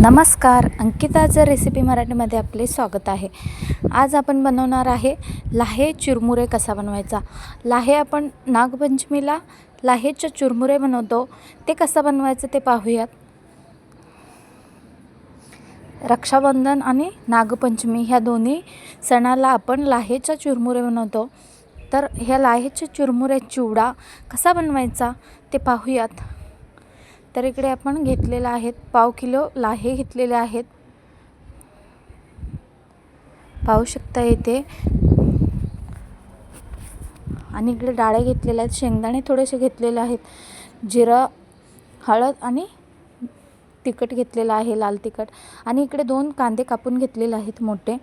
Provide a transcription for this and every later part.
नमस्कार अंकिताचं रेसिपी मराठीमध्ये आपले स्वागत आहे. आज आपण बनवणार आहे लाहे चुरमुरे कसा बनवायचा? लाहे आपण नागपंचमीला लाहेचे चुरमुरे बनवतो. ते कसं बनवायचं ते पाहूयात. रक्षाबंधन आणि नागपंचमी ह्या दोन्ही सणाला आपण लाहेच्या चुरमुरे बनवतो. तर ह्या लाहेच्या चुरमुरे चिवडा कसा बनवायचा ते पाहूयात. तर इकडे आपण घेतलेला आहेत. पाव किलो लाहे घेतलेले आहेत. पाहू शकता येते. आणि इकडे डाळे घेतलेल्या आहेत. शेंगदाणे थोडेसे घेतलेले आहेत. जिरं हळद आणि तिखट घेतलेलं आहे लाल तिखट. आणि इकडे दोन कांदे कापून घेतलेले आहेत मोठे.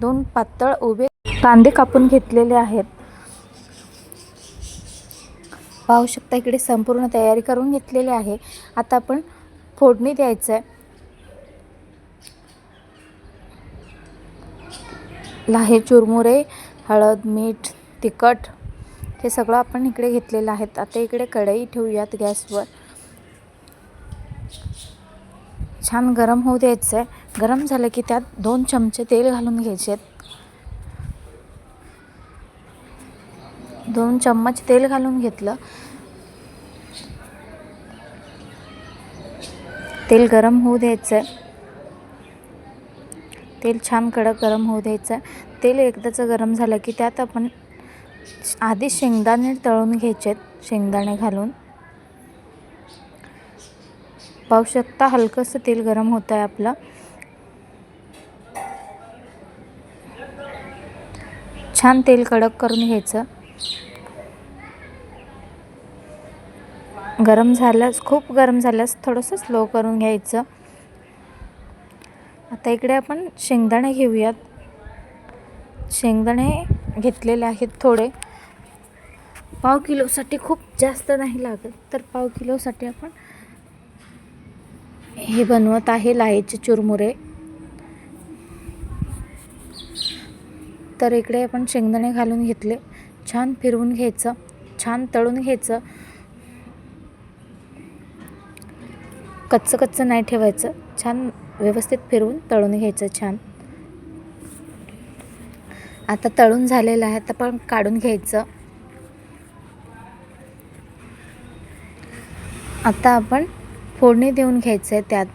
दोन पातळ उभे कांदे कापून घेतलेले आहेत. पाहू शकता इकडे संपूर्ण तयारी करून घेतलेली आहे. आता आपण फोडणी द्यायचं आहे लाहे चुरमुरे हळद मीठ तिखट हे सगळं आपण इकडे घेतलेलं आहेत आता इकडे कढई ठेवूयात गॅसवर. छान गरम होऊ द्यायचं आहे गरम झालं की त्यात दोन चमचे तेल घालून घ्यायचे. आहेत दोन चम्मच तेल घालून घेतलं. तेल गरम होऊ द्यायचं आहे तेल छान कडक गरम होऊ द्यायचं आहे तेल एकदाचं गरम झालं की त्यात आपण आधी शेंगदाणे तळून घ्यायचे आहेत शेंगदाणे घालून. पाहू शकता हलकंसं तेल गरम होतं आहे आपलं. छान तेल कडक करून घ्यायचं. गरम झाल्यास खूप गरम झाल्यास थोडंसं स्लो करून घ्यायचं. आता इकडे आपण शेंगदाणे घेऊयात. शेंगदाणे घेतलेले आहेत थोडे. पाव किलोसाठी खूप जास्त नाही लागत तर पाव किलोसाठी आपण हे बनवत आहे लाहेचे चुरमुरे. तर इकडे आपण शेंगदाणे घालून घेतले. छान फिरवून घ्यायचं छान तळून घ्यायचं. कच्चं कच्चं नाही ठेवायचं. छान व्यवस्थित फिरवून तळून घ्यायचं छान. आता तळून झालेलं आहे आता पण काढून घ्यायचं. आता आपण फोडणी देऊन घ्यायचं आहे त्यात.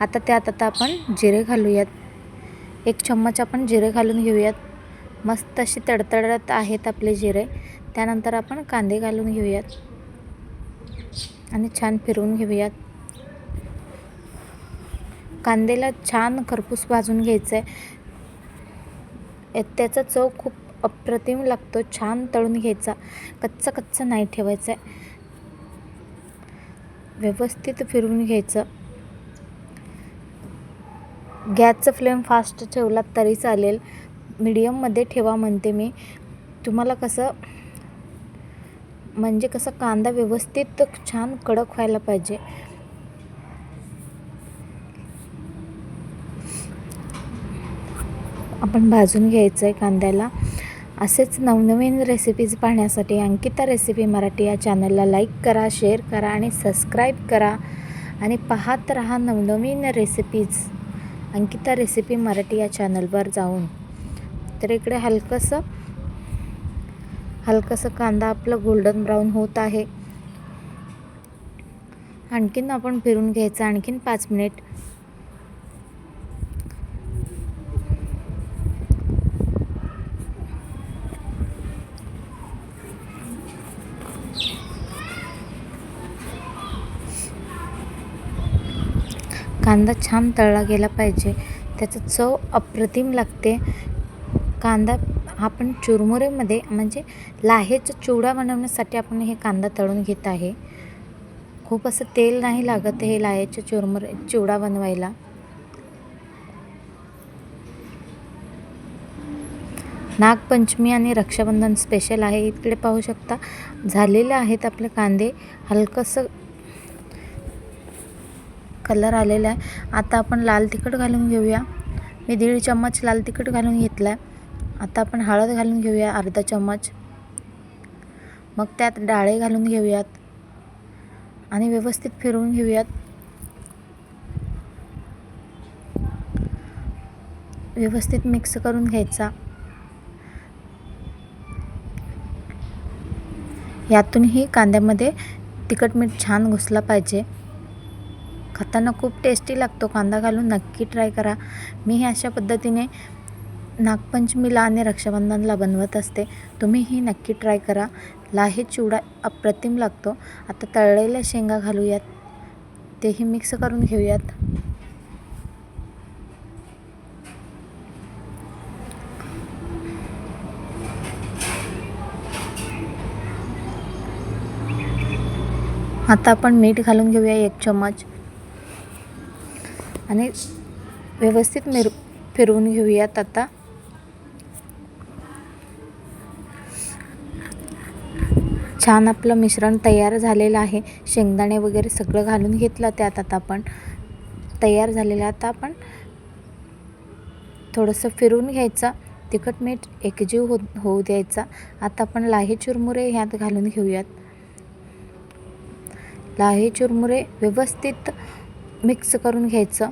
आता त्यात आता आपण जिरे घालूयात. एक चम्मच आपण जिरे घालून घेऊयात. मस्त अशी तडतडत आहेत आपले जिरे. त्यानंतर आपण कांदे घालून घेऊयात. आणि छान फिरवून घेऊयात. कांद्याला छान खरपूस भाजून घ्यायचं आहे त्याचा चव खूप अप्रतिम लागतो छान तळून घ्यायचा. कच्चं कच्चं नाही ठेवायचं आहे व्यवस्थित फिरवून घ्यायचं. गॅसचं फ्लेम फास्ट ठेवला तरी चालेल. मीडियममध्ये ठेवा म्हणते मी. तुम्हाला कसं म्हणजे कसं कांदा व्यवस्थित छान कडक व्हायला पाहिजे. आपण भाजून घ्यायचं आहे कांद्याला. असेच नवनवीन रेसिपीज पाहण्यासाठी अंकिता रेसिपी मराठी या चॅनलला लाईक करा शेअर करा आणि सबस्क्राईब करा. आणि पाहत राहा नवनवीन रेसिपीज अंकिता रेसिपी मराठी या चॅनलवर जाऊन. तर इकडे हलकंसं हलकंसं कांदा आपलं गोल्डन ब्राऊन होत आहे. आणखीन आपण फिरून घ्यायचं आणखीन पाच मिनिट कांदा छान तळला गेला पाहिजे. त्याचं चव अप्रतिम लागते. कांदा आपण चुरमुरेमध्ये म्हणजे लाहेचा चिवडा बनवण्यासाठी आपण हे कांदा तळून घेत आहे. खूप असं तेल नाही लागत हे लाहेचे चुरमुरे चिवडा बनवायला. नागपंचमी आणि रक्षाबंधन स्पेशल आहे. इकडे पाहू शकता झालेले आहेत आपले कांदे. हलकंसं कलर आलेला आहे. आता आपण लाल तिखट घालून घेऊया. मी दीड चम्मच लाल तिखट घालून घेतला आहे आता आपण हळद घालून घेऊया अर्धा चम्मच. मग त्यात डाळे घालून घेऊयात. आणि व्यवस्थित फिरवून घेऊयात. व्यवस्थित मिक्स करून घ्यायचा. यातूनही कांद्यामध्ये तिखट मीठ छान घुसला पाहिजे. खाताना खूप टेस्टी लागतो कांदा घालून. नक्की ट्राय करा. मी हे अशा पद्धतीने नागपंचमीला आणि रक्षाबंधनला बनवत असते. तुम्हीही नक्की ट्राय करा. लाहे चिवडा अप्रतिम लागतो. आता तळलेल्या शेंगा घालूयात. तेही मिक्स करून घेऊयात. आता आपण मीठ घालून घेऊया एक चम्मच. आणि व्यवस्थित मिर फिरवून घेऊयात आता. छान आपलं मिश्रण तयार झालेलं आहे. शेंगदाणे वगैरे सगळं घालून घेतलं त्यात आता आपण तयार झालेलं आता आपण थोडंसं फिरवून घ्यायचं. तिखट मीठ एकजीव हो होऊ द्यायचा. आता आपण लाहे चुरमुरे ह्यात घालून घेऊयात. लाहे चुरमुरे व्यवस्थित मिक्स करून घ्यायचं.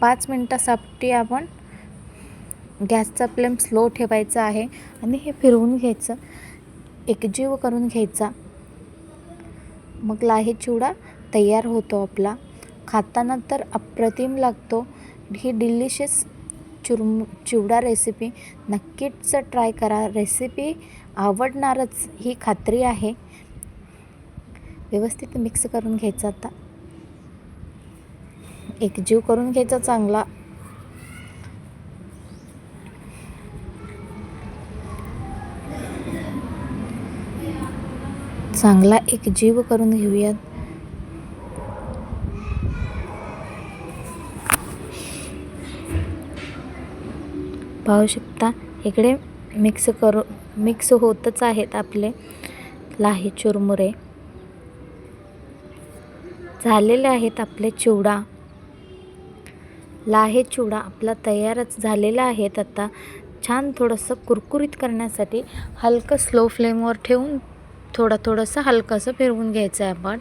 पाच मिनटासाठी आपण गॅसचा फ्लेम स्लो ठेवायचा आहे आणि हे फिरवून घ्यायचं. एकजीव करून घ्यायचा. मग लाहे चिवडा तयार होतो आपला. खाताना तर अप्रतिम लागतो. ही डिलिशियस चुरम चिवडा रेसिपी नक्कीच ट्राय करा. रेसिपी आवडणारच ही खात्री आहे. व्यवस्थित मिक्स करून घ्यायचा आता. एकजीव करून घ्यायचा चांगला. चांगला एक जीव करून घेऊयात. पाहू शकता इकडे मिक्स करू मिक्स होतच आहेत आपले लाही चुरमुरे. झालेले आहेत आपले चिवडा. लाहे चिवडा आपला तयारच झालेला आहेत आता छान थोडंसं कुरकुरीत करण्यासाठी हलकं स्लो फ्लेमवर ठेवून थोडं थोडंसं हलकंसं फिरवून घ्यायचं आहे आपण.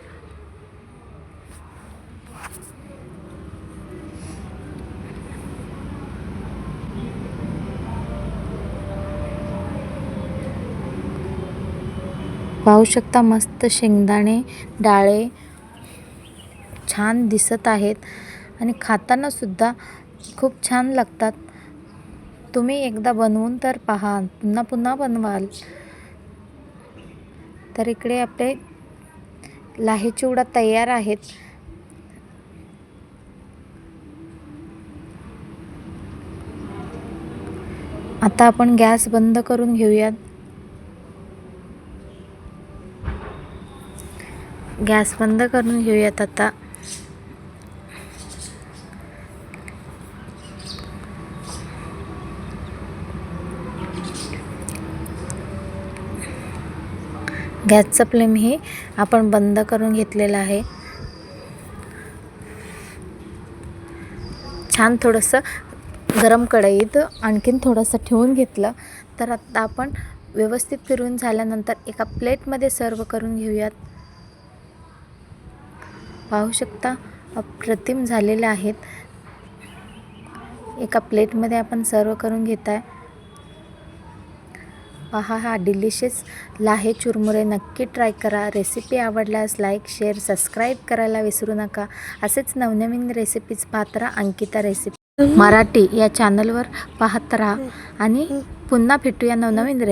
पाहू शकता मस्त शेंगदाणे डाळे छान दिसत आहेत आणि खाताना सुद्धा खूप छान लागतात. तुम्ही एकदा बनवून तर पहा पुन्हा पुन्हा बनवाल. तर इकडे आपले लाहे चिवडा तयार आहेत. आता आपण गॅस बंद करून घेऊयात. गॅस बंद करून घेऊयात आता. गॅसचं फ्लेम हे आपण बंद करून घेतलेलं आहे. छान थोडंसं गरम कढईत आणखीन थोडंसं ठेवून घेतलं. तर आता आपण व्यवस्थित फिरवून झाल्यानंतर एका प्लेटमध्ये सर्व करून घेऊयात. पाहू शकता अप्रतिम झालेले आहेत. एका प्लेटमध्ये आपण सर्व करून घेत आहे पहा हा डिलिशियस लाहे चुरमुरे. नक्की ट्राय करा. रेसिपी आवडल्यास लाईक शेअर सबस्क्राईब करायला विसरू नका. असेच नवनवीन रेसिपीज पाहत राहा अंकिता रेसिपी मराठी या चॅनलवर पाहत राहा. आणि पुन्हा भेटूया नवनवीन रे